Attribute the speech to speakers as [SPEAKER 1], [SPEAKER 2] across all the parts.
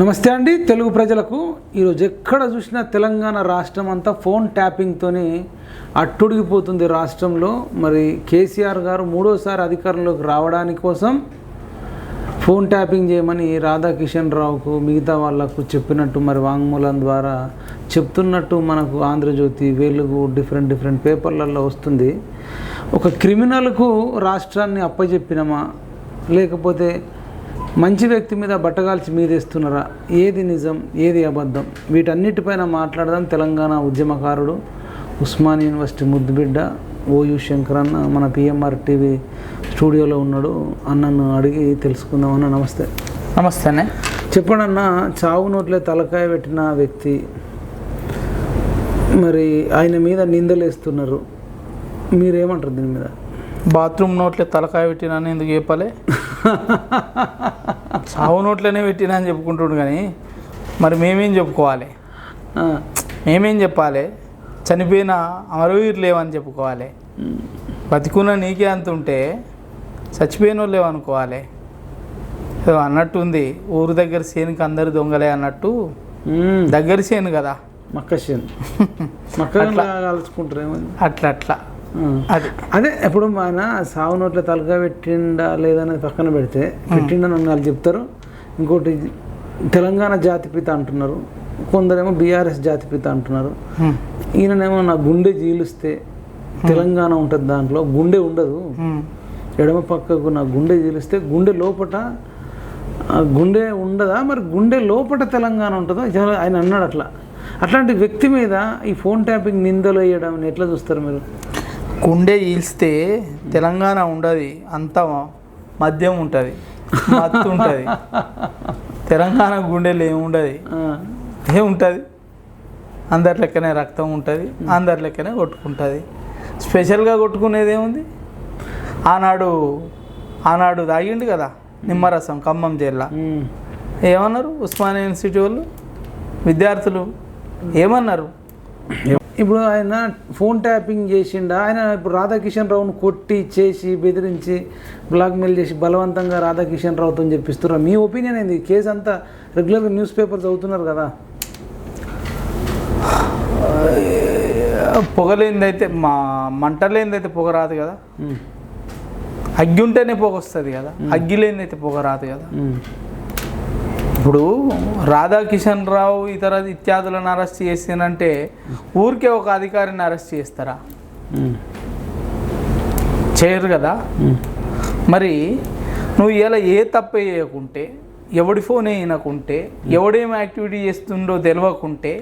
[SPEAKER 1] నమస్తే అండి. తెలుగు ప్రజలకు ఈరోజు ఎక్కడ చూసినా తెలంగాణ రాష్ట్రం అంతా ఫోన్ ట్యాపింగ్తోనే అట్టుడిగిపోతుంది రాష్ట్రంలో. మరి కేసీఆర్ గారు మూడోసారి అధికారంలోకి రావడానికి కోసం ఫోన్ ట్యాపింగ్ చేయమని రాధాకిషన్ రావుకు మిగతా వాళ్ళకు చెప్పినట్టు మరి వాంగ్మూలం ద్వారా చెప్తున్నట్టు మనకు ఆంధ్రజ్యోతి వెలుగు డిఫరెంట్ డిఫరెంట్ పేపర్లలో వస్తుంది. ఒక క్రిమినల్కు రాష్ట్రాన్ని అప్పచెప్పినమా లేకపోతే మంచి వ్యక్తి మీద బట్టగాల్చి మీదేస్తున్నారా ఏది నిజం ఏది అబద్ధం? వీటన్నిటిపైన మాట్లాడదాం తెలంగాణ ఉద్యమకారుడు ఉస్మాన్ యూనివర్సిటీ ముద్దుబిడ్డ ఓయు శంకర్ అన్న. మన పిఎంఆర్ టీవీ స్టూడియోలో ఉన్నాడు. అన్నను అడిగి తెలుసుకుందాం అన్న. నమస్తే.
[SPEAKER 2] నమస్తే అన్న.
[SPEAKER 1] చెప్పండి అన్న చావు నోట్లే తలకాయ పెట్టిన వ్యక్తి మరి ఆయన మీద నిందలేస్తున్నారు. మీరేమంటారు దీని మీద?
[SPEAKER 2] బాత్రూమ్ నోట్లే తలకాయ పెట్టినా అని ఎందుకు చెప్పాలి? చావు నోట్లోనే పెట్టినా అని చెప్పుకుంటుండు కానీ మరి మేమేం చెప్పుకోవాలి? మేమేం చెప్పాలి? చనిపోయిన అమరవీరులు లేవని చెప్పుకోవాలి. బతికున్న నీకే అంత ఉంటే చచ్చిపోయిన వాళ్ళు లేవనుకోవాలి. ఏదో అన్నట్టు ఉంది ఊరు దగ్గర సేనుకి అందరు దొంగలే అన్నట్టు. దగ్గర సేను కదా.
[SPEAKER 1] మక్క కలుసుకుంటారు ఏమని
[SPEAKER 2] అట్లా అట్లా. అది.
[SPEAKER 1] అదే ఇప్పుడు మన సాగు నోట్ల తలగా పెట్టిండా లేదనేది పక్కన పెడితే పెట్టిండని వాళ్ళు చెప్తారు. ఇంకోటి తెలంగాణ జాతిపిత అంటున్నారు. కొందరేమో బీఆర్ఎస్ జాతిపిత అంటున్నారు.
[SPEAKER 2] హ్మ్.
[SPEAKER 1] ఈయననేమో నా గుండె జీలిస్తే తెలంగాణ ఉంటుంది దాంట్లో. గుండె ఉండదు. ఎడమ పక్కకు నా గుండె జీలిస్తే గుండె లోపట గుండె ఉండదా? మరి గుండె లోపట తెలంగాణ ఉంటుందో? ఆయన అన్నాడు అట్లా. అట్లాంటి వ్యక్తి మీద ఈ ఫోన్ ట్యాపింగ్ నిందలు వేయడం ఎట్లా చూస్తారు మీరు?
[SPEAKER 2] గుండె ఈల్స్తే తెలంగాణ ఉండదు అంతా మద్యం ఉంటుంది మత్తు ఉంటుంది. తెలంగాణ గుండెలు ఏముండదు ఏముంటుంది అందరి లెక్కనే రక్తం ఉంటుంది అందరి లెక్కనే కొట్టుకుంటుంది. స్పెషల్గా కొట్టుకునేది ఏముంది? ఆనాడు ఆనాడు తాగిండు కదా నిమ్మరసం ఖమ్మం జిల్లా. ఏమన్నారు ఉస్మానియా యూనివర్సిటీ వాళ్ళు? విద్యార్థులు ఏమన్నారు?
[SPEAKER 1] ఇప్పుడు ఆయన ఫోన్ ట్యాపింగ్ చేసిండా? ఆయన ఇప్పుడు రాధాకిషన్ రావును కొట్టి చేసి బెదిరించి బ్లాక్మెయిల్ చేసి బలవంతంగా రాధాకిషన్ రావుతో చెప్పిస్తున్నారు మీ ఒపీనియన్ ఏంది? కేసు అంతా రెగ్యులర్గా న్యూస్ పేపర్ చదువుతున్నారు కదా.
[SPEAKER 2] పొగలేందైతే మా మంటలేందైతే పొగ రాదు కదా. అగ్గి ఉంటేనే పొగ వస్తుంది కదా. అగ్గి లేనిదైతే పొగ రాదు కదా. ఇప్పుడు రాధాకిషన్ రావు ఇతర ఇత్యాదులను అరెస్ట్ చేసినంటే ఊరికే ఒక అధికారిని అరెస్ట్ చేస్తారా. చేయరు కదా. మరి నువ్వు ఇలా ఏ తప్ప చేయకుంటే ఎవడి ఫోన్ వినకుంటే ఎవడేం యాక్టివిటీ చేస్తుండో తెలియకుంటే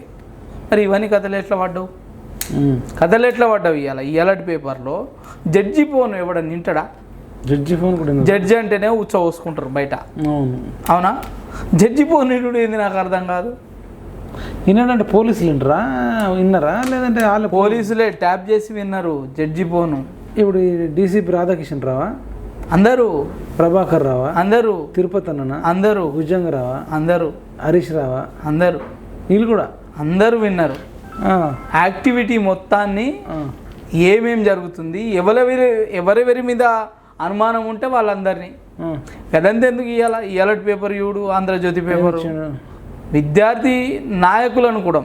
[SPEAKER 2] మరి ఇవన్నీ కథలు ఎట్లా పడ్డావు. కథలు ఎట్లా పడ్డావు ఇవాళ ఇవాళ పేపర్లో జడ్జి ఫోన్ ఎవడన్నా నింటడా
[SPEAKER 1] జడ్జి ఫోన్ కూడా.
[SPEAKER 2] జడ్జి అంటేనే ఉచ్చ పోసుకుంటారు బయట.
[SPEAKER 1] అవును.
[SPEAKER 2] జడ్జి ఫోన్ నిండు ఏంది నాకు అర్థం కాదు.
[SPEAKER 1] విన్నాడంటే పోలీసులు వింటరా? విన్నారా? లేదంటే వాళ్ళ
[SPEAKER 2] పోలీసులే ట్యాప్ చేసి విన్నారు జడ్జి ఫోను.
[SPEAKER 1] ఇప్పుడు డీసీపీ రాధాకిషన్ రావా?
[SPEAKER 2] అందరూ.
[SPEAKER 1] ప్రభాకర్ రావా?
[SPEAKER 2] అందరూ.
[SPEAKER 1] తిరుపతి అన్ననా?
[SPEAKER 2] అందరూ.
[SPEAKER 1] భుజంగ రావా?
[SPEAKER 2] అందరూ.
[SPEAKER 1] హరీష్ రావా?
[SPEAKER 2] అందరూ.
[SPEAKER 1] వీళ్ళు కూడా?
[SPEAKER 2] అందరూ విన్నారు. యాక్టివిటీ మొత్తాన్ని
[SPEAKER 1] ఆ.
[SPEAKER 2] ఏమేం జరుగుతుంది? ఎవరెవరి ఎవరెవరి మీద అనుమానం ఉంటే వాళ్ళందరినీ. కదంతా ఎందుకు ఇవాళ ఇవాళ పేపర్ చూడు ఆంధ్రజ్యోతి పేపర్. విద్యార్థి నాయకులను కూడా.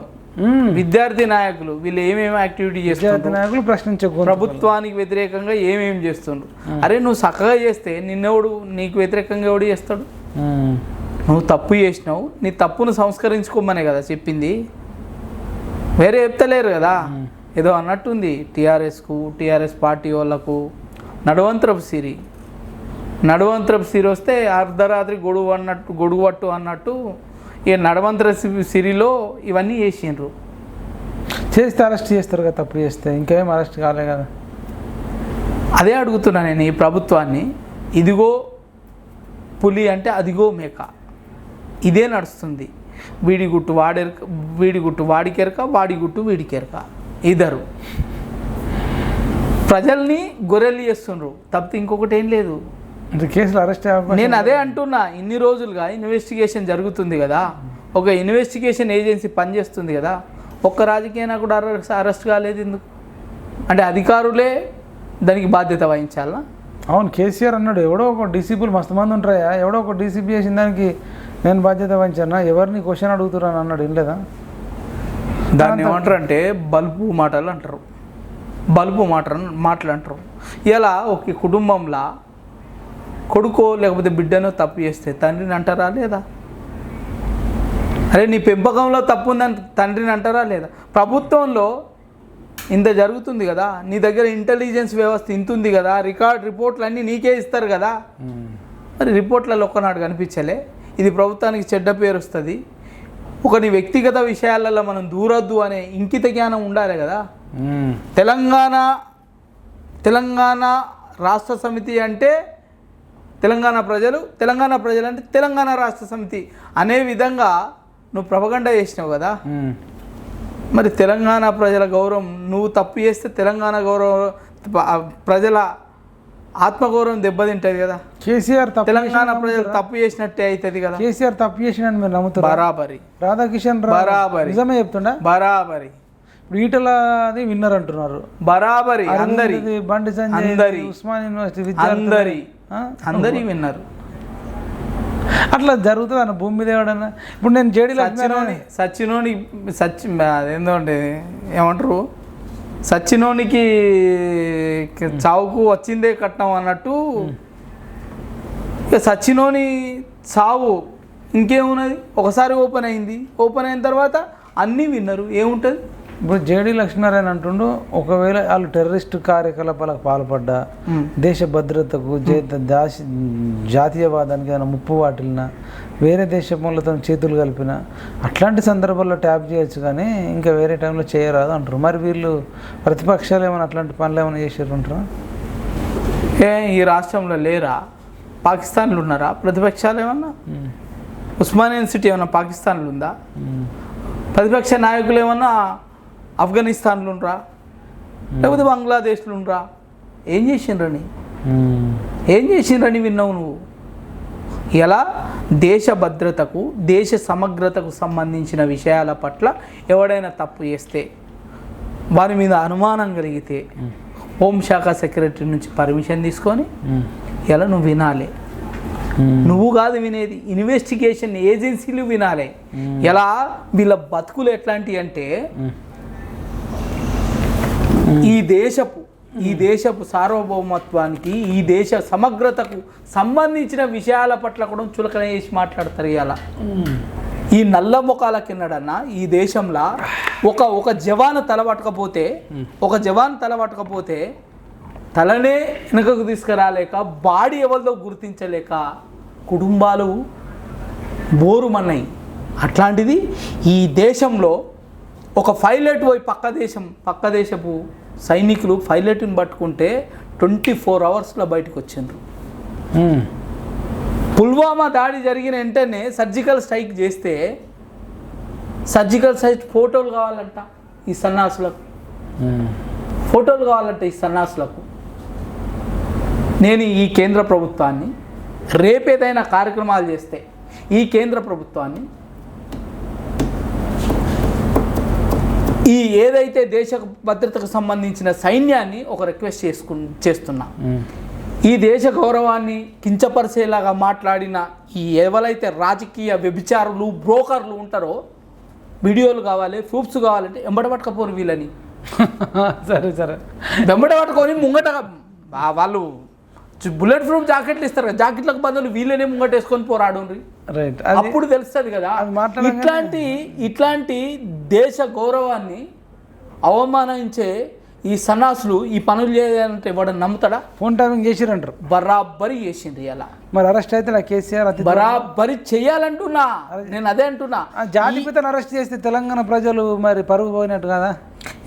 [SPEAKER 2] విద్యార్థి నాయకులు వీళ్ళు ఏమేమి యాక్టివిటీ చేస్తున్నారు
[SPEAKER 1] నాయకులు ప్రశ్నించే గొంతు.
[SPEAKER 2] ప్రభుత్వానికి వ్యతిరేకంగా ఏమేమి చేస్తుండ్రు? అరే నువ్వు చక్కగా చేస్తే నిన్నెవడు నీకు వ్యతిరేకంగా ఎవడు చేస్తాడు. నువ్వు తప్పు చేసినావు నీ తప్పును సంస్కరించుకోమనే కదా చెప్పింది. వేరే చెప్తలేరు కదా. ఏదో అన్నట్టుంది టీఆర్ఎస్కు టీఆర్ఎస్ పార్టీ వాళ్ళకు. నడవంతరపు సిరి. నడవంతరపు సిరి వస్తే అర్ధరాత్రి గొడుగు అన్నట్టు గొడుగు పట్టు అన్నట్టు ఈ నడవంతర సిరిలో ఇవన్నీ చేసిండ్రు.
[SPEAKER 1] చేస్తే అరెస్ట్ చేస్తారు కదా తప్పు చేస్తే. ఇంకేం అరెస్ట్ కాలే కదా.
[SPEAKER 2] అదే అడుగుతున్నా నేను ఈ ప్రభుత్వాన్ని. ఇదిగో పులి అంటే అదిగో మేక. ఇదే నడుస్తుంది. వీడి గుట్టు వాడెరక వీడి గుట్టు వాడికెరక వాడి గుట్టు వీడికెరక. ఇద్దరు. ప్రజల్ని గొర్రెలు చేస్తుండ్రు. తప్పితే ఇంకొకటి ఏం లేదు.
[SPEAKER 1] అంటే కేసులు అరెస్ట్
[SPEAKER 2] నేను అదే అంటున్నా ఇన్ని రోజులుగా ఇన్వెస్టిగేషన్ జరుగుతుంది కదా. ఒక ఇన్వెస్టిగేషన్ ఏజెన్సీ పనిచేస్తుంది కదా. ఒక్క రాజకీయ నాయకుడు అరెస్ట్ అరెస్ట్ కాలేదు ఎందుకు? అంటే అధికారులే దానికి బాధ్యత వహించాలా?
[SPEAKER 1] అవును కేసీఆర్ అన్నాడు ఎవడో ఒక డీసీపీలు మస్తు మంది ఉంటాయా ఎవడో ఒక డీసీపీ చేసిన దానికి నేను బాధ్యత వహించాను? ఎవరిని క్వశ్చన్ అడుగుతున్నాను అన్నాడు ఏం లేదా
[SPEAKER 2] దాన్ని ఏమంటారు అంటే బల్బు మాటలు అంటారు. బల్బు మాట మాటలు అంటారు ఇలా ఒక కుటుంబంలో కొడుకో లేకపోతే బిడ్డనో తప్పు చేస్తే తండ్రిని అంటారా లేదా? అరే నీ పెంపకంలో తప్పు ఉందని తండ్రిని అంటారా లేదా? ప్రభుత్వంలో ఇంత జరుగుతుంది కదా నీ దగ్గర ఇంటెలిజెన్స్ వ్యవస్థ ఇంత ఉంది కదా రికార్డ్ రిపోర్ట్లు అన్నీ నీకే ఇస్తారు కదా. మరి రిపోర్ట్లలో ఒక్కనాడు కనిపించలే. ఇది ప్రభుత్వానికి చెడ్డ పేరు వస్తుంది. ఒక నీ వ్యక్తిగత విషయాలలో మనం దూరొద్దు అనే ఇంకిత జ్ఞానం ఉండాలి కదా. తెలంగాణ తెలంగాణ రాష్ట్ర సమితి అంటే తెలంగాణ ప్రజలు తెలంగాణ ప్రజలు అంటే తెలంగాణ రాష్ట్ర సమితి అనే విధంగా నువ్వు ప్రభగండ చేసినావు కదా. మరి తెలంగాణ ప్రజల గౌరవం నువ్వు తప్పు చేస్తే తెలంగాణ గౌరవం ప్రజల ఆత్మగౌరవం దెబ్బతింటుంది కదా.
[SPEAKER 1] కేసీఆర్
[SPEAKER 2] తెలంగాణ ప్రజలు తప్పు చేసినట్టే అవుతుంది కదా.
[SPEAKER 1] కేసీఆర్ తప్పు చేసినని మీరు నమ్ముతారు?
[SPEAKER 2] బరాబరి.
[SPEAKER 1] రాధాకిషన్
[SPEAKER 2] బరాబరి.
[SPEAKER 1] నిజమే చెప్తుండా?
[SPEAKER 2] బరాబరి.
[SPEAKER 1] ఈటలది విన్నర్ అంటున్నారు.
[SPEAKER 2] బరాబరి అందరి.
[SPEAKER 1] బండి సంజయ్
[SPEAKER 2] అందరి.
[SPEAKER 1] ఉస్మాన్ యూనివర్సిటీ
[SPEAKER 2] అందరి? అందరి విన్నారు.
[SPEAKER 1] అట్లా జరుగుతుంది అన్న భూమి మీద ఎవడన్నా? ఇప్పుడు నేను జేడీ
[SPEAKER 2] సచ్చినోని సచ్చినోని సచ్చి అదేందో అంటే ఏమంటారు? సచ్చినోనికి చావుకు వచ్చిందే కట్నం అన్నట్టు ఇక సచ్చినోని చావు ఇంకేమున్నది? ఒకసారి ఓపెన్ అయింది. ఓపెన్ అయిన తర్వాత అన్నీ విన్నారు. ఏముంటుంది?
[SPEAKER 1] ఇప్పుడు జేడీ లక్ష్మీనారాయణ అంటుండు ఒకవేళ వాళ్ళు టెర్రరిస్ట్ కార్యకలాపాలకు పాల్పడ్డా. దేశ భద్రతకు జాతీయవాదానికి ఏదైనా ముప్పు వాటిల్నా వేరే దేశములతో చేతులు కలిపిన అట్లాంటి సందర్భాల్లో ట్యాప్ చేయొచ్చు కానీ ఇంకా వేరే టైంలో చేయరాదు అంటారు. మరి వీళ్ళు ప్రతిపక్షాలు ఏమైనా అట్లాంటి పనులు ఏమైనా చేసారు
[SPEAKER 2] ఏ ఈ రాష్ట్రంలో లేరా? పాకిస్తాన్లో ఉన్నారా? ప్రతిపక్షాలు ఏమన్నా? ఉస్మానియా యూనివర్సిటీ ఏమన్నా పాకిస్తాన్లో ఉందా. ప్రతిపక్ష నాయకులు ఏమన్నా ఆఫ్ఘనిస్తాన్లో ఉండరా లేకపోతే బంగ్లాదేశ్లో ఉండరా ఏం చేసిండ్రని. ఏం చేసిండ్రని విన్నావు నువ్వు? ఎలా? దేశ భద్రతకు దేశ సమగ్రతకు సంబంధించిన విషయాల పట్ల ఎవడైనా తప్పు చేస్తే వారి మీద అనుమానం కలిగితే హోంశాఖ సెక్రటరీ నుంచి పర్మిషన్ తీసుకొని. ఎలా నువ్వు వినాలి. నువ్వు కాదు వినేది ఇన్వెస్టిగేషన్ ఏజెన్సీలు వినాలి. ఎలా? వీళ్ళ బతుకులు ఎట్లాంటివి అంటే. ఈ దేశపు ఈ దేశపు సార్వభౌమత్వానికి ఈ దేశ సమగ్రతకు సంబంధించిన విషయాల పట్ల కూడా చులకన చేసి మాట్లాడతారు ఇలా ఈ నల్ల ముఖాల కిందడన్నా ఈ దేశంలో ఒక ఒక జవాన్ తల పట్టకపోతే ఒక జవాన్ తల పట్టకపోతే తలనే వెనుకకు తీసుకురాలేక బాడీ ఎవరితో గుర్తించలేక కుటుంబాలు బోరుమన్నాయి. అట్లాంటిది ఈ దేశంలో ఒక పైలట్ పోయి పక్క దేశం పక్క దేశపు సైనికులు పైలట్ని పట్టుకుంటే ట్వంటీ ఫోర్ అవర్స్లో బయటకు వచ్చిండ్రు. పుల్వామా దాడి జరిగిన వెంటనే సర్జికల్ స్ట్రైక్ చేస్తే సర్జికల్ స్ట్రైక్ ఫోటోలు కావాలంట ఈ సన్నాసులకు. ఫోటోలు కావాలంట ఈ సన్నాసులకు నేను ఈ కేంద్ర ప్రభుత్వాన్ని రేపేదైనా కార్యక్రమాలు చేస్తే ఈ కేంద్ర ప్రభుత్వాన్ని ఈ ఏదైతే దేశ భద్రతకు సంబంధించిన సైన్యాన్ని ఒక రిక్వెస్ట్ చేసుకు చేస్తున్నా. ఈ దేశ గౌరవాన్ని కించపరిచేలాగా మాట్లాడిన ఈ ఎవరైతే రాజకీయ వ్యభిచారులు బ్రోకర్లు ఉంటారో వీడియోలు కావాలి ప్రూఫ్స్ కావాలంటే ఎంబడ పట్టుకపోరు వీళ్ళని.
[SPEAKER 1] సరే సరే.
[SPEAKER 2] వెంబడ పట్టుకొని ముంగట వాళ్ళు బుల్లెట్ ప్రూఫ్ జాకెట్లు ఇస్తారు. కదా జాకెట్లకు బదులు వీళ్ళనే ముంగట వేసుకొని పోరాడు
[SPEAKER 1] రైట్ అది
[SPEAKER 2] అప్పుడు తెలుస్తుంది కదా. ఇట్లాంటి ఇట్లాంటి దేశ గౌరవాన్ని అవమానించే ఈ సన్నాసులు ఈ పనులు చేయాలంటే వాడు నమ్ముతాడా?
[SPEAKER 1] ఫోన్ ట్యాపింగ్ చేసిరంటారు
[SPEAKER 2] బరాబరి చేసిండ్రు ఇలా.
[SPEAKER 1] మరి అరెస్ట్ అయితే నా కేసీఆర్ అతి
[SPEAKER 2] బరాబరి చెయ్యాలంటున్నా నేను అదే అంటున్నా.
[SPEAKER 1] జాతిపితను అరెస్ట్ చేస్తే తెలంగాణ ప్రజలు మరి పరుగు పోయినట్టు కదా?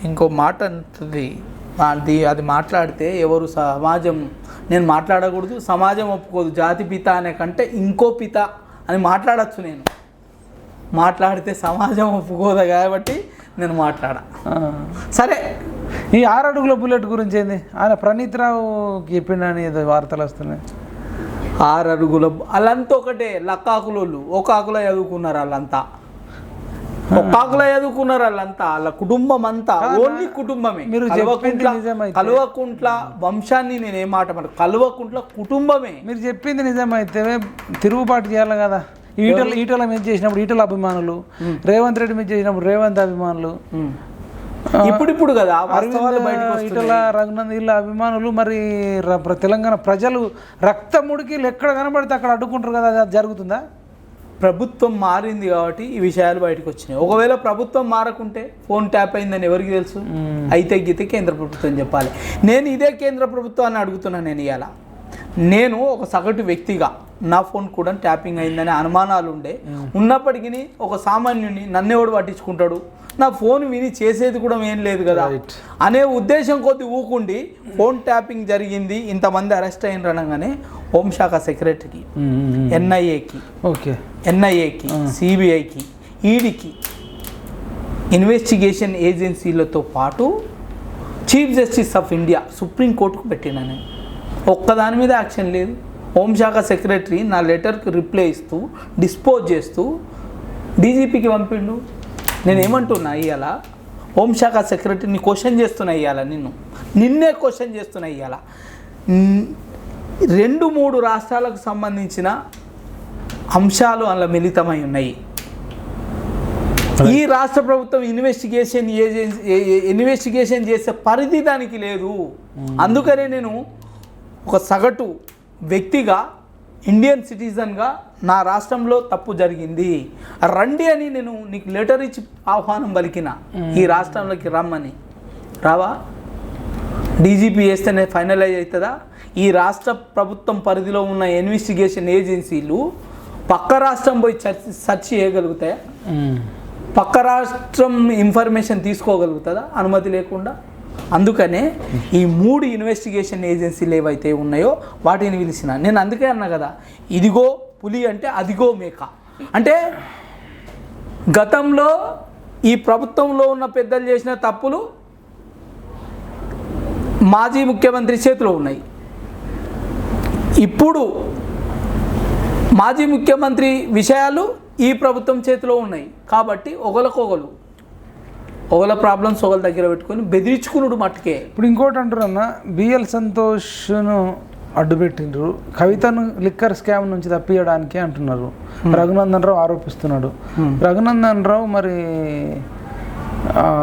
[SPEAKER 2] ఇంకో మాట అంటుంది. అది అది మాట్లాడితే ఎవరు సమాజం నేను మాట్లాడకూడదు సమాజం ఒప్పుకోదు. జాతి పిత అనే కంటే ఇంకో పిత అని మాట్లాడచ్చు నేను. మాట్లాడితే సమాజం ఒప్పుకోదు కాబట్టి నేను మాట్లాడా. సరే
[SPEAKER 1] ఈ ఆరు అడుగుల బుల్లెట్ గురించి ఏంది? ఆయన ప్రణీత్ రావుకి చెప్పిండని ఏదో వార్తలు వస్తున్నాయి.
[SPEAKER 2] ఆరు అడుగుల వాళ్ళంతా ఒకటే లక్కాకులోళ్ళు. ఒక ఆకులో చదువుకున్నారు వాళ్ళంతా. ఒక ఆకులో చదువుకున్నారు వాళ్ళంతా వాళ్ళ కుటుంబం అంతా ఓన్లీ కుటుంబమే.
[SPEAKER 1] మీరు
[SPEAKER 2] కల్వకుంట్ల వంశాన్ని నేను ఏం మాట మాట కల్వకుంట్ల కుటుంబమే.
[SPEAKER 1] మీరు చెప్పింది నిజమైతే తిరుగుబాటు చేయాలి కదా. ఈటల ఈటల మీద చేసినప్పుడు ఈటల అభిమానులు రేవంత్ రెడ్డి మీద చేసినప్పుడు రేవంత్ అభిమానులు.
[SPEAKER 2] ఉమ్. ఇప్పుడిప్పుడు కదా
[SPEAKER 1] ఈటల రఘునంద్ వీళ్ళ అభిమానులు మరి తెలంగాణ ప్రజలు రక్తముడికి ఎక్కడ కనబడితే అక్కడ అడ్డుకుంటారు కదా అది జరుగుతుందా?
[SPEAKER 2] ప్రభుత్వం మారింది కాబట్టి ఈ విషయాలు బయటకు వచ్చినాయి. ఒకవేళ ప్రభుత్వం మారకుంటే ఫోన్ ట్యాప్ అయిందని ఎవరికి తెలుసు? అయితే గీతే కేంద్ర ప్రభుత్వం చెప్పాలి. నేను ఇదే కేంద్ర ప్రభుత్వాన్ని అడుగుతున్నాను నేను ఇవాళ నేను ఒక సగటు వ్యక్తిగా నా ఫోన్ కూడా ట్యాపింగ్ అయిందనే అనుమానాలు ఉండే. ఉన్నప్పటికీ ఒక సామాన్యుని నన్నెవడు పట్టించుకుంటాడు? నా ఫోన్ విని చేసేది కూడా ఏం లేదు కదా. అనే ఉద్దేశం కొద్ది ఊకుండి ఫోన్ ట్యాపింగ్ జరిగింది. ఇంతమంది అరెస్ట్ అయిన అనగానే హోంశాఖ సెక్రటరీకి ఎన్ఐఏకి
[SPEAKER 1] ఓకే.
[SPEAKER 2] ఎన్ఐఏకి సిబిఐకి ఈడీకి ఇన్వెస్టిగేషన్ ఏజెన్సీలతో పాటు చీఫ్ జస్టిస్ ఆఫ్ ఇండియా సుప్రీంకోర్టుకు పెట్టినా నేను. ఒక్కదాని మీద యాక్షన్ లేదు. హోంశాఖ సెక్రటరీ నా లెటర్కి రిప్లై ఇస్తూ డిస్పోజ్ చేస్తూ డీజీపీకి పంపిండు. నేను ఏమంటున్నా ఇవాళ హోంశాఖ సెక్రటరీని క్వశ్చన్ చేస్తున్నా ఇవాళ నిన్ను? నిన్నే క్వశ్చన్ చేస్తున్నా ఇవాళ రెండు మూడు రాష్ట్రాలకు సంబంధించిన అంశాలు అందులో మిళితమై ఉన్నాయి. ఈ రాష్ట్ర ప్రభుత్వం ఇన్వెస్టిగేషన్ ఏజెన్సీ ఇన్వెస్టిగేషన్ చేసే పరిధి దానికి లేదు. అందుకనే నేను ఒక సగటు వ్యక్తిగా ఇండియన్ సిటిజన్గా నా రాష్ట్రంలో తప్పు జరిగింది. రండి అని నేను నీకు లెటర్ ఇచ్చి ఆహ్వానం పలికిన ఈ రాష్ట్రంలోకి రమ్మని. రావా? డీజీపీ వేస్తేనే ఫైనలైజ్ అవుతుందా? ఈ రాష్ట్ర ప్రభుత్వం పరిధిలో ఉన్న ఇన్వెస్టిగేషన్ ఏజెన్సీలు పక్క రాష్ట్రం పోయి సెర్చ్ చేయగలుగుతాయా? పక్క రాష్ట్రం ఇన్ఫర్మేషన్ తీసుకోగలుగుతుందా? అనుమతి లేకుండా? అందుకనే ఈ మూడు ఇన్వెస్టిగేషన్ ఏజెన్సీలు ఏవైతే ఉన్నాయో వాటిని పిలిచిన. నేను అందుకే అన్నా కదా ఇదిగో పులి అంటే అదిగో మేక. అంటే గతంలో ఈ ప్రభుత్వంలో ఉన్న పెద్దలు చేసిన తప్పులు మాజీ ముఖ్యమంత్రి చేతిలో ఉన్నాయి. ఇప్పుడు మాజీ ముఖ్యమంత్రి విషయాలు ఈ ప్రభుత్వం చేతిలో ఉన్నాయి. కాబట్టి ఒకరికొకరు ఒకళ్ళ ప్రాబ్లమ్స్ ఒకళ్ళ దగ్గర పెట్టుకొని బెదిరించుకున్నాడు మట్టుకే.
[SPEAKER 1] ఇప్పుడు ఇంకోటి అంటారు అన్న బిఎల్ సంతోష్ను అడ్డుపెట్టిండ్రు. కవితను లిక్కర్ స్కామ్ నుంచి తప్పియడానికి అంటున్నారు. రఘునందన్ రావు ఆరోపిస్తున్నాడు. రఘునందన్ రావు మరి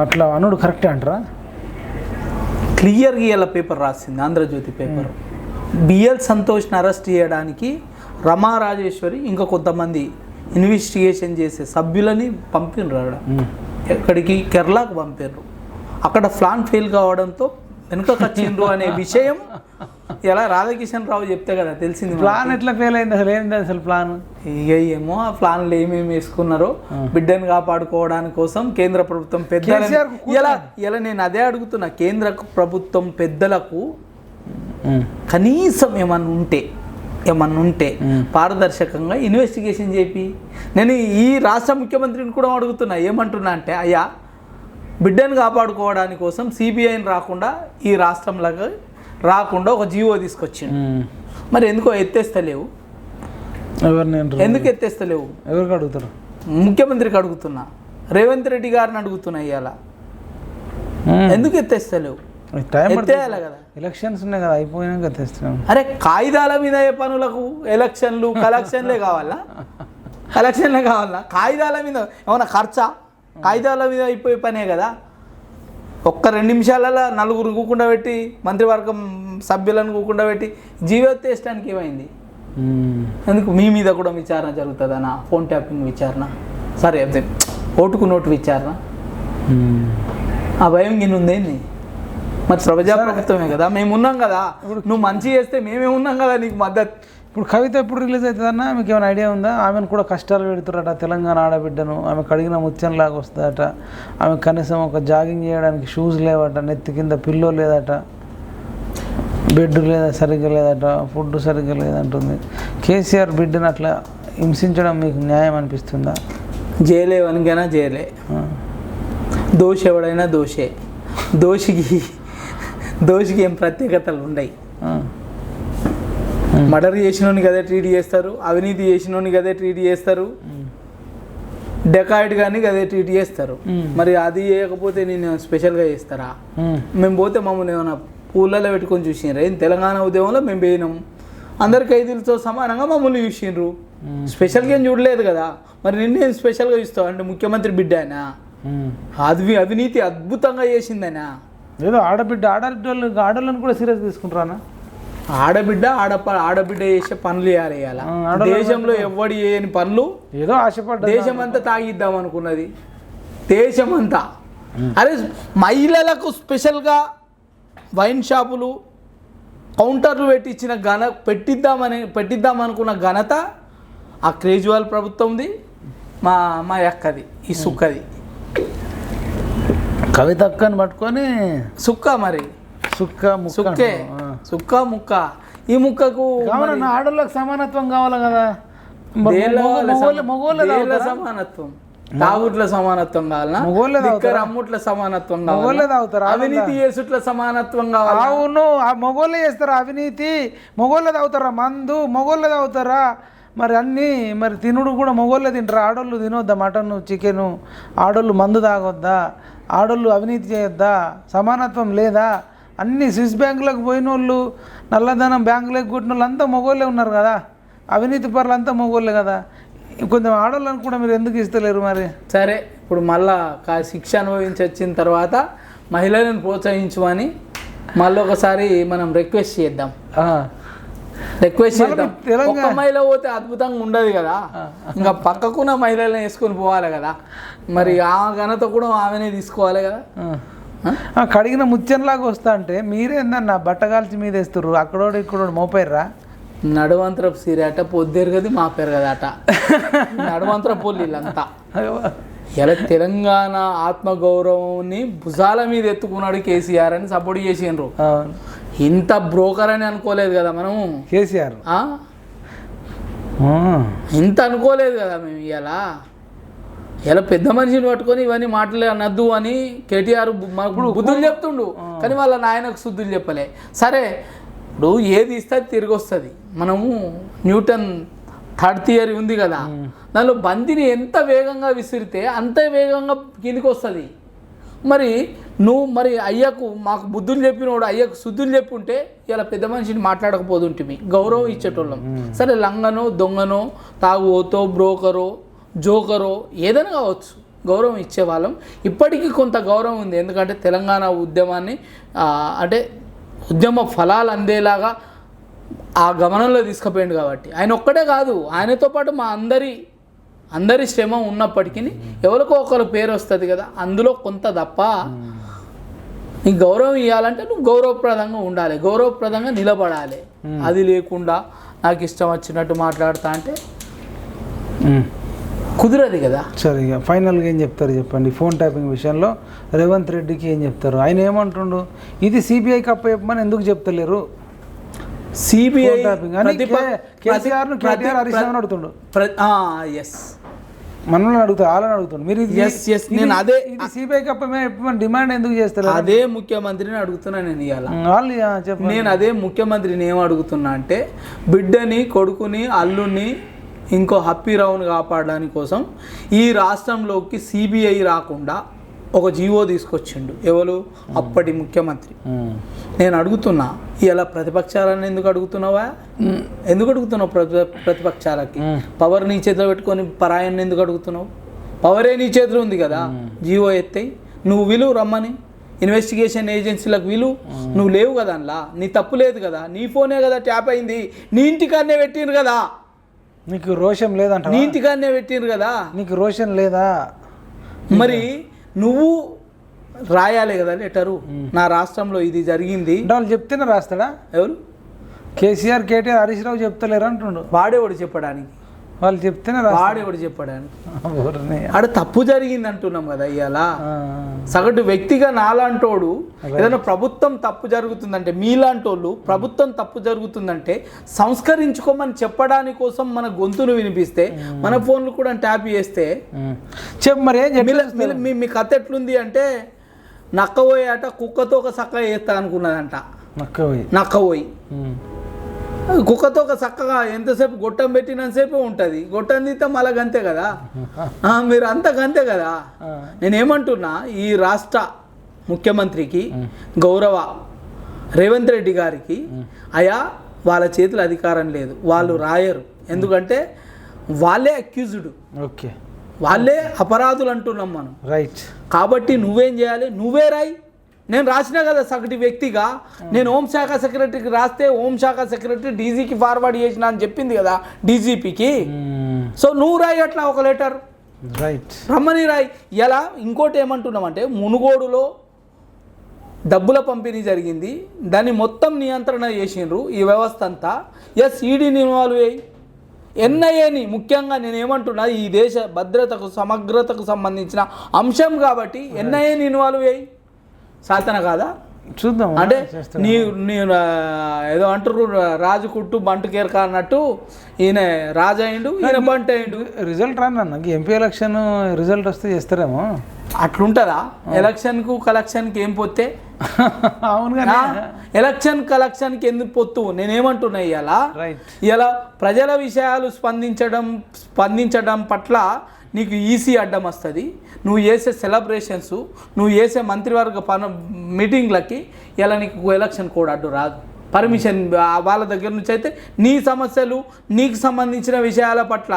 [SPEAKER 1] అట్లా అనుడు కరెక్టే అంటారా?
[SPEAKER 2] క్లియర్గా ఇలా పేపర్ రాసింది ఆంధ్రజ్యోతి పేపర్. బిఎల్ సంతోష్ని అరెస్ట్ చేయడానికి రమా రాజేశ్వరి ఇంకా కొంతమంది ఇన్వెస్టిగేషన్ చేసే సభ్యులని పంపినరు ఆడ. ఎక్కడికి? కేరళకు పంపారు అక్కడ ప్లాన్ ఫెయిల్ కావడంతో వెనుకకు వచ్చిండ్రు అనే విషయం ఎలా రాధాకిషన్ రావు చెప్తే కదా తెలిసింది.
[SPEAKER 1] ప్లాన్ ఎట్లా ఫెయిల్ అయింది అసలు? ఏంది అసలు ప్లాన్?
[SPEAKER 2] ఇక ఏమో ఆ ప్లాన్లు ఏమేమి వేసుకున్నారో బిడ్డను కాపాడుకోవడానికి కోసం కేంద్ర ప్రభుత్వం
[SPEAKER 1] కూతురు.
[SPEAKER 2] ఇలా ఇలా నేను అదే అడుగుతున్నా కేంద్ర ప్రభుత్వం పెద్దలకు కనీసం ఏమన్నా ఉంటే ఏమన్నా ఉంటే పారదర్శకంగా ఇన్వెస్టిగేషన్ చేపి. నేను ఈ రాష్ట్ర ముఖ్యమంత్రిని కూడా అడుగుతున్నా ఏమంటున్నా అంటే అయ్యా బిడ్డను కాపాడుకోవడానికి కోసం సిబిఐని రాకుండా ఈ రాష్ట్రంలోకి రాకుండా ఒక జీవో తీసుకొచ్చిండు. మరి ఎందుకో ఎత్తేస్తలేవు? ఎందుకు ఎత్తేస్తలేవు?
[SPEAKER 1] ఎవరికి అడుగుతారు?
[SPEAKER 2] ముఖ్యమంత్రికి అడుగుతున్నా. రేవంత్ రెడ్డి గారిని అడుగుతున్నా ఇవాళ ఎందుకు ఎత్తేస్తలేవు?
[SPEAKER 1] టైం
[SPEAKER 2] ఎత్తేయాలి కదా.
[SPEAKER 1] ఎలక్షన్స్ ఉన్నాయి కదా అయిపోయినాక తెస్తున్నాం.
[SPEAKER 2] అరే కాగితాల మీద ఏ పనులకు ఎలక్షన్లు కలెక్షన్లే కావాలా? కలెక్షన్లే కావాలా? కాగితాల మీద ఏమన్నా ఖర్చా? కాగితాల మీద అయిపోయే పనే కదా. ఒక్క రెండు నిమిషాలలో నలుగురు కూకుండా పెట్టి మంత్రివర్గం సభ్యులను కూకుండా పెట్టి జీవోత్తేయడానికి ఏమైంది? ఎందుకు? మీ మీద కూడా విచారణ జరుగుతుందనా ఫోన్ ట్యాపింగ్ విచారణ. సరే ఓటుకు నోటు విచారణ. ఆ భయం గిన్నె ఉందేంది? మరి ప్రజా ప్రభుత్వమే కదా? మేము ఉన్నాం కదా. నువ్వు మంచి చేస్తే మేమే ఉన్నాం కదా నీకు మద్దతు.
[SPEAKER 1] ఇప్పుడు కవిత ఎప్పుడు రిలీజ్ అవుతుందన్న? మీకు ఏమైనా ఐడియా ఉందా? ఆమెను కూడా కష్టాలు పెడుతురట తెలంగాణ ఆడబిడ్డను. ఆమె కడిగిన ముత్యం లాగా వస్తుందట. ఆమె కనీసం ఒక జాగింగ్ చేయడానికి షూస్ లేవట నెత్తి కింద పిల్లో లేదట. బెడ్ లేదా సరిగ్గా లేదట ఫుడ్ సరిగ్గా లేదంటుంది. కేసీఆర్ బిడ్డను అట్లా హింసించడం మీకు న్యాయం అనిపిస్తుందా?
[SPEAKER 2] జైలే వనికైనా జైలే.
[SPEAKER 1] ఆ.
[SPEAKER 2] దోషి ఎవడైనా దోషే. దోషికి దోషికి ఏం ప్రత్యేకతలు ఉండయి. మర్డర్ చేసినోని అదే ట్రీట్ చేస్తారు అవినీతి చేసినోని అదే ట్రీట్ చేస్తారు డెకాయిడ్ కానీ అదే ట్రీట్ చేస్తారు. మరి అది చేయకపోతే నేను స్పెషల్గా చేస్తారా. మేము. పోతే మమ్మల్ని ఏమైనా పూలలో పెట్టుకొని చూసినారు? ఏం తెలంగాణ ఉద్యమంలో మేము పోయినాం. అందరు ఖైదీలతో సమానంగా మమ్మల్ని చూసిండ్రు స్పెషల్గా ఏం చూడలేదు కదా. మరి నిన్నేం స్పెషల్గా ఇస్తావు అంటే ముఖ్యమంత్రి బిడ్డ
[SPEAKER 1] ఉమ్.
[SPEAKER 2] అది అవినీతి అద్భుతంగా చేసిందనా.
[SPEAKER 1] ఏదో ఆడబిడ్డ ఆడబిడ్డలు ఆడోళ్ళని కూడా సీరియస్ తీసుకుంటారా?
[SPEAKER 2] ఆడబిడ్డ ఆడప ఆడబిడ్డ చేసే పనులు చేయాలి ఇవాళ.
[SPEAKER 1] ఆ, ఆడోళ్ళ
[SPEAKER 2] దేశంలో ఎవడు చేయని పనులు
[SPEAKER 1] ఏదో ఆశపడ్డా
[SPEAKER 2] దేశమంతా తాగిద్దాం అనుకున్నది. దేశమంతా. అరే మహిళలకు స్పెషల్గా వైన్ షాపులు కౌంటర్లు పెట్టించిన ఘన పెట్టిద్దామని పెట్టిద్దాం అనుకున్న ఘనత ఆ కేజ్రీవాల్ ప్రభుత్వంది మా మా అక్కది ఈ సుక్కది.
[SPEAKER 1] కవిత అక్కని పట్టుకొని
[SPEAKER 2] సుక్క మరి.
[SPEAKER 1] సుక్క ముక్క
[SPEAKER 2] సుక్కే. సుక్క ముక్క. ఈ ముక్కకు
[SPEAKER 1] కావాలన్న ఆడోళ్ళకి సమానత్వం కావాలి కదా? మొగోళ్ళే-?
[SPEAKER 2] సమానత్వం. తాగుట్ల సమానత్వం కావాలనా
[SPEAKER 1] మొగోళ్ళే?
[SPEAKER 2] అమ్ముట్ల సమానత్వం
[SPEAKER 1] మొగోళ్ళే
[SPEAKER 2] కావాలా
[SPEAKER 1] తాగుతారా?
[SPEAKER 2] అవినీతి చేసుట్ల సమానత్వం కావాలా?
[SPEAKER 1] అవును ఆ మొగోళ్ళే చేస్తారా అవినీతి? మొగోళ్ళే తాగుతారా మందు? మొగోళ్ళే తాగుతారా? మరి అన్నీ మరి తినుడు కూడా మొగోళ్ళే తింటారా? ఆడోళ్ళు తినొద్దా మటన్ చికెను? ఆడోళ్ళు మందు తాగొద్దా? ఆడోళ్ళు అవినీతి చేయొద్దా? సమానత్వం లేదా? అన్ని స్విస్ బ్యాంకులకు పోయిన వాళ్ళు నల్లధనం బ్యాంకులకు కొట్టిన వాళ్ళు అంతా మొగోళ్ళే ఉన్నారు కదా. అవినీతి పరులు అంతా మొగోళ్ళే కదా. కొంచెం ఆడోళ్ళని కూడా మీరు ఎందుకు ఇస్తలేరు మరి?
[SPEAKER 2] సరే ఇప్పుడు మళ్ళా కా- శిక్ష అనుభవించి వచ్చిన తర్వాత మహిళలను ప్రోత్సహించమని మళ్ళీ ఒకసారి మనం రిక్వెస్ట్ చేద్దాం.
[SPEAKER 1] తెలంగాణ-
[SPEAKER 2] ఒక్క మహిళ పోతే అద్భుతంగా ఉండదు కదా. ఇంకా పక్కకున్న మహిళలను వేసుకొని పోవాలి కదా. మరి ఆ. ఘనత కూడా ఆమెనే తీసుకోవాలి కదా.
[SPEAKER 1] కడిగిన ముత్యంలాగా వస్తా అంటే మీరేందన్న బట్టగాల్చి మీద వేస్తుర్రు? అక్కడోడు ఇక్కడోడు మోపాయిర్రా?
[SPEAKER 2] నడవంతరపు సీరట పొద్దేరు కదా మా పేరు కదా అట. నడవంతరపు వీళ్ళంతా ఇలా తెలంగాణ ఆత్మగౌరవాన్ని భుజాల మీద ఎత్తుకున్నాడు కేసీఆర్ అని సపోర్ట్ చేసిండ్రు. ఇంత బ్రోకర్ అని అనుకోలేదు కదా మనము?
[SPEAKER 1] కేసీఆర్.
[SPEAKER 2] ఇంత అనుకోలేదు కదా మేము ఇలా ఇలా పెద్ద మనిషిని పట్టుకొని ఇవన్నీ మాటలే అనద్దు అని కేటీఆర్ మాకు బుద్ధులు చెప్తుండు. కానీ వాళ్ళ నాయనకు శుద్ధులు చెప్పలే. సరే ఇప్పుడు ఏది ఇస్తే తిరిగి వస్తుంది. మనము న్యూటన్ థర్డ్ థియరీ ఉంది కదా. దానిలో బంతిని ఎంత వేగంగా విసిరితే అంత వేగంగా కిందికి వస్తుంది. మరి నువ్వు మరి అయ్యకు మాకు బుద్ధులు చెప్పినోడు అయ్యకు శుద్ధులు చెప్పుంటే ఇలా పెద్ద మనిషిని మాట్లాడకపోతుంటివి గౌరవం ఇచ్చేటోళ్ళం. సరే లంగనో దొంగనో తాగుబోతో బ్రోకరో జోకరో ఏదైనా కావచ్చు. గౌరవం ఇచ్చేవాళ్ళం. ఇప్పటికీ కొంత గౌరవం ఉంది. ఎందుకంటే తెలంగాణ ఉద్యమాన్ని అంటే ఉద్యమ ఫలాలు అందేలాగా ఆ గమనంలో తీసుకుపోయింది కాబట్టి. ఆయన ఒక్కడే కాదు ఆయనతో పాటు మా అందరి అందరి శ్రమ ఉన్నప్పటికీ ఎవరికో ఒకరు పేరు వస్తుంది కదా అందులో కొంత తప్ప నీకు గౌరవం ఇవ్వాలంటే నువ్వు గౌరవప్రదంగా ఉండాలి గౌరవప్రదంగా నిలబడాలి. అది లేకుండా నాకు ఇష్టం వచ్చినట్టు మాట్లాడతా అంటే. కుదరదు కదా.
[SPEAKER 1] సరే ఇక ఫైనల్గా ఏం చెప్తారు చెప్పండి. ఫోన్ ట్యాపింగ్ విషయంలో రేవంత్ రెడ్డికి ఏం చెప్తారు? ఆయన ఏమంటుండు? ఇది సిబిఐ కప్ప చెప్పమని ఎందుకు చెప్తలేరు?
[SPEAKER 2] సిబిఐ
[SPEAKER 1] కేసీఆర్ కేటీఆర్ హరీష్ రావును అడుగుతుండు.
[SPEAKER 2] ఎస్
[SPEAKER 1] మనల్ని అడుగుతారు వాళ్ళని అడుగుతుండు. మీరు
[SPEAKER 2] Yes, yes, నేను అదే-
[SPEAKER 1] ఇది సిబిఐ కప్ప చెప్పమని డిమాండ్ ఎందుకు చేస్తారు
[SPEAKER 2] అదే ముఖ్యమంత్రిని అడుగుతున్నా నేను ఇవాళ
[SPEAKER 1] వాళ్ళు
[SPEAKER 2] నేను అదే ముఖ్యమంత్రిని ఏం అడుగుతున్నా అంటే బిడ్డని కొడుకుని అల్లుని ఇంకో హప్పీరావుని కాపాడడానికి కోసం ఈ రాష్ట్రంలోకి సిబిఐ రాకుండా ఒక జీవో తీసుకొచ్చిండు. ఎవరు? అప్పటి ముఖ్యమంత్రి. నేను అడుగుతున్నా ఇలా ప్రతిపక్షాలను ఎందుకు అడుగుతున్నావా? ఎందుకు అడుగుతున్నావు ప్రతి ప్రతిపక్షాలకి. పవర్ నీ చేతిలో పెట్టుకొని పరాయాన్ని ఎందుకు అడుగుతున్నావు? పవరే నీ చేతిలో ఉంది కదా. జీవో ఎత్తాయి. నువ్వు విలువ రమ్మని. ఇన్వెస్టిగేషన్ ఏజెన్సీలకు విలువ. నువ్వు లేవు కదా అందులో నీ తప్పు లేదు కదా. నీ ఫోనే కదా ట్యాప్ అయింది. నీ ఇంటికాడనే పెట్టిండ్రు కదా.
[SPEAKER 1] నీకు రోషం లేదంట
[SPEAKER 2] నీ ఇంటికాడనే పెట్టిండ్రు కదా.
[SPEAKER 1] నీకు రోషన్ లేదా?
[SPEAKER 2] మరి నువ్వు రాయాలి కదా లెటరు. నా రాష్ట్రంలో ఇది జరిగింది.
[SPEAKER 1] వాళ్ళు చెప్తేనే రాస్తాడా?
[SPEAKER 2] ఎవరు?
[SPEAKER 1] కేసీఆర్ కేటీఆర్ హరీష్ రావు చెప్తలేరు అంటుండు.
[SPEAKER 2] వాడేవాడు చెప్పడానికి.
[SPEAKER 1] వాళ్ళు చెప్తేనే
[SPEAKER 2] వాడేవాడు చెప్పడానికి
[SPEAKER 1] ఊరిని.
[SPEAKER 2] ఆడ తప్పు జరిగింది అంటున్నాం కదా ఇవాళ సగటు వ్యక్తిగా నాలాంటోడు ఏదైనా ప్రభుత్వం తప్పు జరుగుతుందంటే మీలాంటోళ్ళు ప్రభుత్వం తప్పు జరుగుతుందంటే సంస్కరించుకోమని చెప్పడానికి కోసం మన గొంతును వినిపిస్తే మన ఫోన్లు కూడా ట్యాప్ చేస్తే.
[SPEAKER 1] చెప్పు మరి
[SPEAKER 2] మీ మీ కథ ఎట్లుంది అంటే నక్క పోయాట కుక్కతో ఒక సక్క వేస్తా అనుకున్నదంట.
[SPEAKER 1] నక్క పోయి.
[SPEAKER 2] నక్క పోయి.
[SPEAKER 1] ఉమ్.
[SPEAKER 2] కుక్కతో ఒక చక్కగా ఎంతసేపు గొట్టం పెట్టినంతసేపు ఉంటుంది. గొట్టం తీస్తే మళ్ళీ గంతే కదా? మీరు అంత గంతే కదా. నేనేమంటున్నా ఈ రాష్ట్ర ముఖ్యమంత్రికి గౌరవ రేవంత్ రెడ్డి గారికి అయా వాళ్ళ చేతుల అధికారం లేదు. వాళ్ళు రాయరు. ఎందుకంటే వాళ్ళే అక్యూజ్డ్.
[SPEAKER 1] ఓకే.
[SPEAKER 2] వాళ్ళే అపరాధులు అంటున్నాం మనం.
[SPEAKER 1] రైట్.
[SPEAKER 2] కాబట్టి నువ్వేం చేయాలి? నువ్వే రాయి. నేను రాసినా కదా సగటి వ్యక్తిగా. నేను హోంశాఖ సెక్రటరీకి రాస్తే హోంశాఖ సెక్రటరీ డీజీకి ఫార్వర్డ్ చేసిన అని చెప్పింది కదా డీజీపీకి. సో నువ్వు రాయి అట్లా ఒక లెటర్.
[SPEAKER 1] రైట్.
[SPEAKER 2] రమ్మని రాయి. ఎలా? ఇంకోటి ఏమంటున్నామంటే మునుగోడులో డబ్బుల పంపిణీ జరిగింది. దాన్ని మొత్తం నియంత్రణ చేసిండ్రు ఈ వ్యవస్థ అంతా ఎస్ ఈడీని ఇన్వాల్వ్ అయ్యి ఎన్ఐఏని ముఖ్యంగా నేను ఏమంటున్నా ఈ దేశ భద్రతకు సమగ్రతకు సంబంధించిన అంశం కాబట్టి ఎన్ఐఏని ఇన్వాల్వ్ అయ్యి సాధన కాదా?
[SPEAKER 1] చూద్దాం
[SPEAKER 2] అంటే. నీ నేను ఏదో అంటారు రాజు కుట్టు బంటు కేరక అన్నట్టు ఈయన రాజు అయిండు ఈయన బంట అయిండు.
[SPEAKER 1] రిజల్ట్ రాను ఎంపీ ఎలక్షన్ రిజల్ట్ వస్తే చేస్తారేమో.
[SPEAKER 2] అట్లుంటుందా? ఎలక్షన్కు కలెక్షన్కి ఏం పోతే?
[SPEAKER 1] అవును కానీ
[SPEAKER 2] ఎలక్షన్ కలెక్షన్కి ఎందుకు పొత్తు నేనేమంటున్నా
[SPEAKER 1] రైట్
[SPEAKER 2] ఇలా ప్రజల విషయాలు స్పందించడం స్పందించడం పట్ల నీకు ఈసీ అడ్డం వస్తుంది. నువ్వు చేసే సెలబ్రేషన్స్ నువ్వు చేసే మంత్రివర్గ పను మీటింగ్లకి ఇలా నీకు ఎలక్షన్ కోడ్ అడ్డు రాదు. పర్మిషన్ వాళ్ళ దగ్గర నుంచి అయితే నీ సమస్యలు నీకు సంబంధించిన విషయాల పట్ల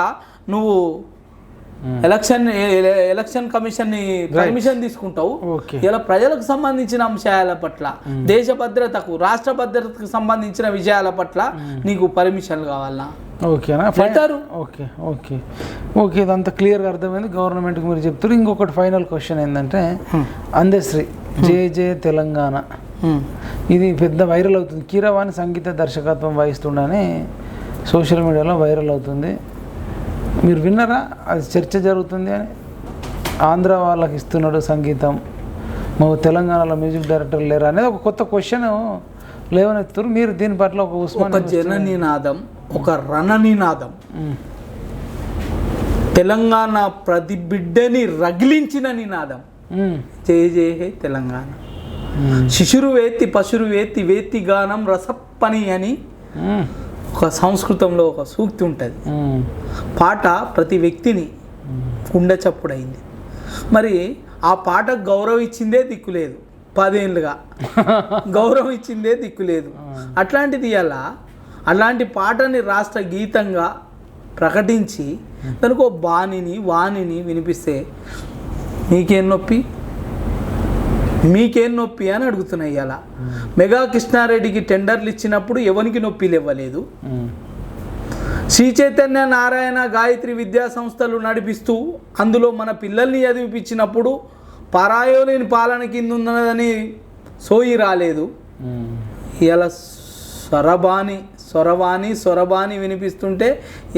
[SPEAKER 2] నువ్వు ఎలక్షన్ ఎలక్షన్ కమిషన్ని పర్మిషన్ తీసుకుంటావు. ఇలా ప్రజలకు సంబంధించిన అంశాల పట్ల దేశ భద్రతకు రాష్ట్ర భద్రతకు సంబంధించిన విషయాల పట్ల నీకు పర్మిషన్ కావాలా?
[SPEAKER 1] ఓకేనా?
[SPEAKER 2] పెట్టారు
[SPEAKER 1] ఓకే ఓకే. ఓకే ఇదంతా క్లియర్గా అర్థమైంది. గవర్నమెంట్కి మీరు చెప్తారు. ఇంకొకటి ఫైనల్ క్వశ్చన్ ఏంటంటే అందశ్రీ జే జే తెలంగాణ. ఇది పెద్ద వైరల్ అవుతుంది. కీరవాణి సంగీత దర్శకత్వం వహిస్తుండని సోషల్ మీడియాలో వైరల్ అవుతుంది. మీరు విన్నారా? అది చర్చ జరుగుతుంది అని ఆంధ్ర వాళ్ళకి ఇస్తున్నాడు సంగీతం. మా తెలంగాణలో మ్యూజిక్ డైరెక్టర్ లేరా అనేది ఒక కొత్త క్వశ్చన్ లేవనెత్తుతారు. మీరు దీని పట్ల ఒక ఉస్మాన్
[SPEAKER 2] ఒక జన నినాదం ఒక రణ నినాదం
[SPEAKER 1] మ్మ్.
[SPEAKER 2] తెలంగాణ ప్రతి బిడ్డని రగిలించిన నినాదం. జయ జయ హే తెలంగాణ. శిశురు వేత్తి పశురు వేత్తి వేత్తి గానం రసప్పని అని. ఒక సంస్కృతంలో ఒక సూక్తి ఉంటుంది. పాట ప్రతి వ్యక్తిని గుండె చప్పుడైంది మరి ఆ పాటకు గౌరవం ఇచ్చిందే దిక్కులేదు పదేళ్ళుగా గౌరవం ఇచ్చిందే దిక్కులేదు అట్లాంటిది ఇలా అలాంటి పాటని రాష్ట్ర గీతంగా ప్రకటించి దానికి ఒక బాణిని వాణిని వినిపిస్తే మీకేం నొప్పి? మీకేం నొప్పి అని అడుగుతున్నాయి ఇలా మెగా కృష్ణారెడ్డికి టెండర్లు ఇచ్చినప్పుడు ఎవరికి నొప్పిలు ఇవ్వలేదు. శ్రీ చైతన్య నారాయణ గాయత్రి విద్యా సంస్థలు నడిపిస్తూ అందులో మన పిల్లల్ని చదివిపించినప్పుడు పరాయోలేని పాలన కింద ఉన్నదని సోయి రాలేదు. ఇలా స్వరబాని స్వరవాణి స్వరబాని వినిపిస్తుంటే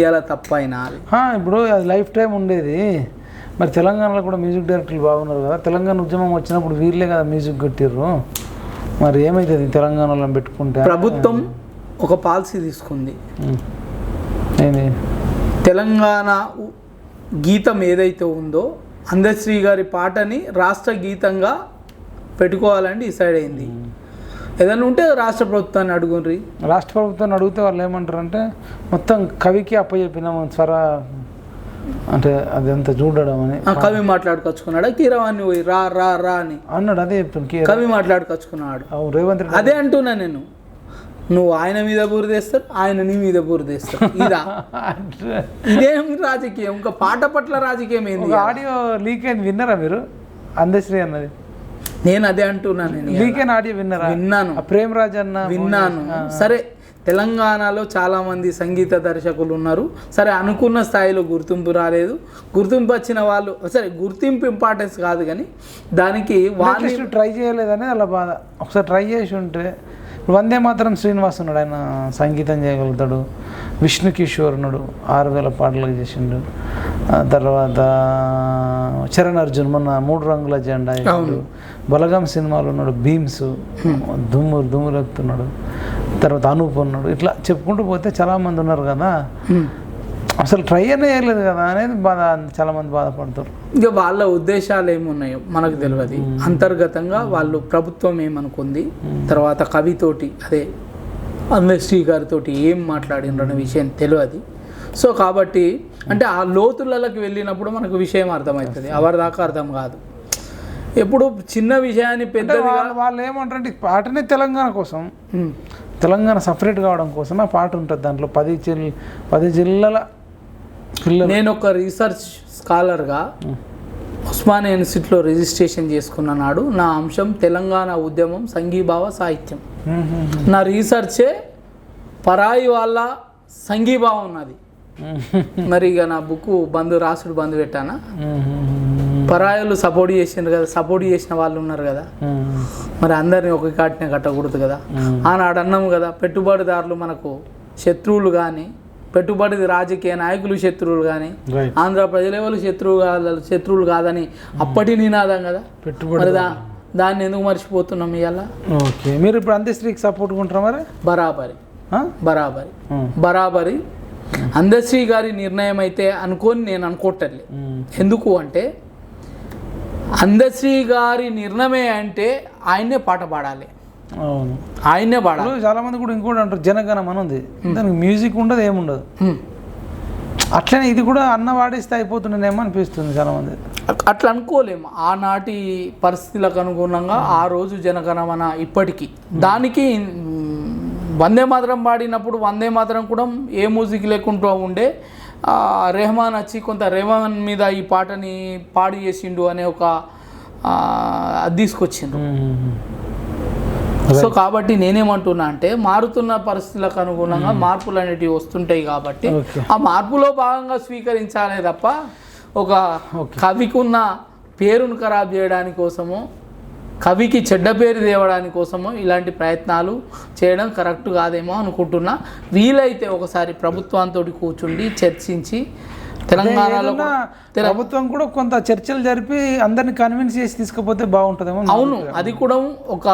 [SPEAKER 2] ఇలా తప్పైనాలి
[SPEAKER 1] ఆ, ఇప్పుడు అది లైఫ్ టైం ఉండేది. మరి తెలంగాణలో కూడా మ్యూజిక్ డైరెక్టర్లు బాగున్నారు కదా. తెలంగాణ ఉద్యమం వచ్చినప్పుడు వీళ్ళే కదా మ్యూజిక్ కొట్టిర్రు. మరి ఏమవుతుంది తెలంగాణలో పెట్టుకుంటే?
[SPEAKER 2] ప్రభుత్వం ఒక పాలసీ తీసుకుంది.
[SPEAKER 1] ఏంది?
[SPEAKER 2] తెలంగాణ గీతం ఏదైతే ఉందో అందశ్రీ గారి పాటని రాష్ట్ర గీతంగా పెట్టుకోవాలని డిసైడ్ అయింది. ఏదైనా ఉంటే రాష్ట్ర ప్రభుత్వాన్ని అడుగుండ్రి.
[SPEAKER 1] రాష్ట్ర ప్రభుత్వాన్ని అడిగితే వాళ్ళు ఏమంటారు అంటే మొత్తం కవికి అప్పచెప్పినాము స్వర అంటే అదంతా చూడడం అని.
[SPEAKER 2] కవి మాట్లాడుకొచ్చుకున్నాడా? కీరవాణి పోయి రా రా రా అని.
[SPEAKER 1] అన్నాడు అదే చెప్తాను
[SPEAKER 2] కవి మాట్లాడుకొచ్చుకున్నాడు.
[SPEAKER 1] అవును రేవంత్ రెడ్డి
[SPEAKER 2] అదే అంటున్నా నేను. నువ్వు ఆయన మీద బురదేస్తారు ఆయన నీ మీద బురదేస్తారు ఇదా?
[SPEAKER 1] అంటే
[SPEAKER 2] ఇదేం రాజకీయం? ఇంకా పాట పట్ల రాజకీయం ఏంది
[SPEAKER 1] ఆడియో లీక్ అయింది విన్నారా మీరు? అందశ్రీ అన్నది.
[SPEAKER 2] నేను అదే అంటున్నా నేను
[SPEAKER 1] లీక్ అయిన ఆడియో విన్నారా?
[SPEAKER 2] విన్నాను.
[SPEAKER 1] ఆ ప్రేమ్ రాజ్ అన్న
[SPEAKER 2] విన్నాను. సరే తెలంగాణలో చాలా మంది సంగీత దర్శకులు ఉన్నారు. సరే అనుకున్న స్థాయిలో గుర్తింపు రాలేదు. గుర్తింపు వచ్చిన వాళ్ళు సరే గుర్తింపు ఇంపార్టెన్స్ కాదు కానీ దానికి
[SPEAKER 1] అట్లీస్ట్ ట్రై చేయలేదని అలా బాధ. ఒకసారి ట్రై చేసి ఉంటే వందే మాత్రం శ్రీనివాస్ ఉన్నాడు ఆయన సంగీతం చేయగలుగుతాడు. విష్ణు కిషోర్ ఉన్నాడు ఆరు వేల పాటలకు చేసిండు. తర్వాత చరణ్ అర్జున్ మొన్న మూడు రంగుల జెండా. బలగం సినిమాలో ఉన్నాడు భీమ్స్ దుమ్ము రేపుతున్నాడు తర్వాత అనూప్ ఉన్నాడు ఇట్లా చెప్పుకుంటూ పోతే చాలామంది ఉన్నారు కదా. అసలు ట్రై అనే చేయలేదు కదా అనేది బాధ చాలామంది బాధపడతారు.
[SPEAKER 2] ఇంకా వాళ్ళ ఉద్దేశాలు ఏమున్నాయో మనకు తెలియదు. అంతర్గతంగా వాళ్ళు ప్రభుత్వం ఏమనుకుంది తర్వాత కవితోటి అదే అంబేశ్రీ గారితో ఏం మాట్లాడినరు అనే విషయం తెలియదు. సో కాబట్టి అంటే ఆ లోతులకి వెళ్ళినప్పుడు మనకు విషయం అర్థమవుతుంది. ఎవరి దాకా అర్థం కాదు. ఎప్పుడు చిన్న విషయాన్ని పెద్దదిగా
[SPEAKER 1] వాళ్ళు ఏమంటారంటే పాటనే తెలంగాణ కోసం. తెలంగాణ సపరేట్ కావడం కోసం ఆ పాట ఉంటుంది దాంట్లో. పది జిల్ పది జిల్లాల పిల్లలు.
[SPEAKER 2] నేను ఒక రీసెర్చ్ స్కాలర్గా ఉస్మానియా యూనివర్సిటీలో రిజిస్ట్రేషన్ చేసుకున్న నాడు నా అంశం తెలంగాణ ఉద్యమం సంఘీభావ సాహిత్యం. నా రీసెర్చే పరాయి వాళ్ళ సంఘీభావం ఉన్నది మరి ఇక నా బుక్ బంధు రాసుడు బంధు పెట్టానా? పరాయిలు సపోర్ట్ చేసిండ్రు కదా సపోర్ట్ చేసిన వాళ్ళు ఉన్నారు కదా. మరి అందరిని ఒక కాటినే కట్టకూడదు కదా. ఆనాడు అన్నాము కదా పెట్టుబడిదారులు మనకు శత్రువులు కానీ పెట్టుబడి రాజకీయ నాయకులు శత్రువులు కానీ ఆంధ్ర ప్రజలే వాళ్ళు శత్రువు కాదు శత్రువులు కాదని అప్పటి నినాదం కదా.
[SPEAKER 1] పెట్టుబడి
[SPEAKER 2] దాన్ని ఎందుకు మర్చిపోతున్నాం ఇవాళ
[SPEAKER 1] ఓకే. మీరు ఇప్పుడు అందశ్రీకి సపోర్ట్ ఉంటారా మరి?
[SPEAKER 2] బరాబరి? బరాబరి. బరాబరి. అందశ్రీ గారి నిర్ణయం అయితే అనుకోని నేను అనుకోవట్లే. ఎందుకు అంటే అందశ్రీ గారి నిర్ణయమే అంటే ఆయన్నే పాట పాడాలి.
[SPEAKER 1] అవును.
[SPEAKER 2] ఆయన్నే పాడాలి.
[SPEAKER 1] చాలా మంది కూడా ఇంకోటి అంటారు జనగణం అని ఉంది. దానికి మ్యూజిక్ ఉండదు ఏముండదు. అట్లనే ఇది కూడా అన్న వాడిస్తే అయిపోతుండేమో అనిపిస్తుంది చాలా మంది
[SPEAKER 2] అట్లా అనుకోలేము ఆనాటి పరిస్థితులకు అనుగుణంగా ఆ రోజు జనగణమన ఇప్పటికీ. దానికి వందే మాత్రం పాడినప్పుడు వందే మాత్రం కూడా ఏ మ్యూజిక్ లేకుండా ఉండే రెహమాన్ వచ్చి కొంత రెహమాన్ మీద ఈ పాటని పాడి చేసిండు అనే ఒక తీసుకొచ్చిండు సో కాబట్టి నేనేమంటున్నా అంటే మారుతున్న పరిస్థితులకు అనుగుణంగా మార్పులు అనేటివి వస్తుంటాయి కాబట్టి ఆ మార్పులో భాగంగా స్వీకరించాలే తప్ప ఒక
[SPEAKER 1] ఓకే.
[SPEAKER 2] కవికి ఉన్న పేరును ఖరాబ్ చేయడానికి కోసము కవికి చెడ్డ పేరు తేవడానికి కోసము ఇలాంటి ప్రయత్నాలు చేయడం కరెక్ట్ కాదేమో అనుకుంటున్నా. వీలైతే ఒకసారి ప్రభుత్వంతో కూర్చుండి చర్చించి తెలంగాణలో
[SPEAKER 1] ప్రభుత్వం కూడా కొంత చర్చలు జరిపి అందరిని కన్విన్స్ చేసి తీసుకుపోతే బాగుంటుందేమో
[SPEAKER 2] అవును. అది కూడా ఒక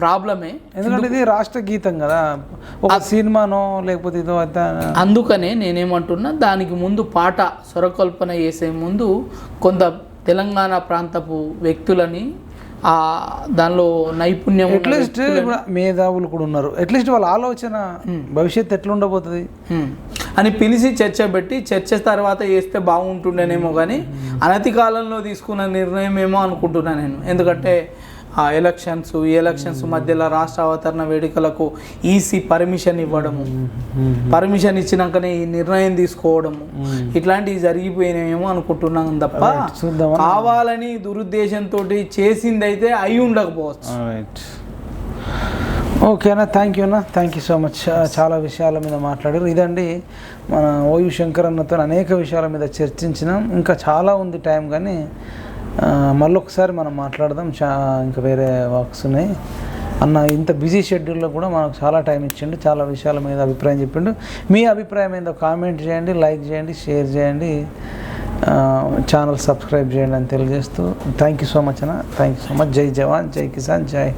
[SPEAKER 2] ప్రాబ్లమే.
[SPEAKER 1] ఎందుకంటే ఇది రాష్ట్ర గీతం కదా. ఒక సినిమానో లేకపోతే ఇదో
[SPEAKER 2] అందుకనే నేనేమంటున్నా దానికి ముందు పాట స్వరకల్పన చేసే ముందు కొంత తెలంగాణ ప్రాంతపు వ్యక్తులని దానిలో నైపుణ్యం
[SPEAKER 1] అట్లీస్ట్ ఇప్పుడు మేధావులు కూడా ఉన్నారు. అట్లీస్ట్ వాళ్ళ ఆలోచన భవిష్యత్తు ఎట్లా ఉండబోతుంది
[SPEAKER 2] ఉమ్. అని పిలిచి చర్చ పెట్టి చర్చ తర్వాత చేస్తే బాగుంటుండేనేమో కానీ అనతి కాలంలో తీసుకున్న నిర్ణయం ఏమో అనుకుంటున్నా నేను. ఎందుకంటే ఆ ఎలక్షన్స్ ఈ ఎలక్షన్స్ మధ్యలో రాష్ట్ర అవతరణ వేడుకలకు ఈసీ పర్మిషన్ ఇవ్వడము. పర్మిషన్ ఇచ్చినాకనే ఈ నిర్ణయం తీసుకోవడము. ఇట్లాంటివి జరిగిపోయినాయేమో అనుకుంటున్నాం తప్ప కావాలని దురుద్దేశంతో చేసింది అయితే అయి ఉండకపోవచ్చు.
[SPEAKER 1] ఓకేనా థ్యాంక్ యూ అన్న థ్యాంక్ యూ సో మచ్ చాలా విషయాల మీద మాట్లాడారు. ఇదండి మన ఓయు శంకర్ అన్నతో అనేక విషయాల మీద చర్చించినాం. ఇంకా చాలా ఉంది టైం కానీ మళ్ళొకసారి మనం మాట్లాడదాం. చా ఇంకా వేరే వర్క్స్ ఉన్నాయి. అన్న ఇంత బిజీ షెడ్యూల్లో కూడా మనకు చాలా టైం ఇచ్చిండు చాలా విషయాల మీద అభిప్రాయం చెప్పిండు. మీ అభిప్రాయం ఏందో కామెంట్ చేయండి లైక్ చేయండి షేర్ చేయండి. ఛానల్ సబ్స్క్రైబ్ చేయండి అని తెలియజేస్తూ. థ్యాంక్ యూ సో మచ్ అన్న. Thank you so much. జై జవాన్ జై కిసాన్ జై.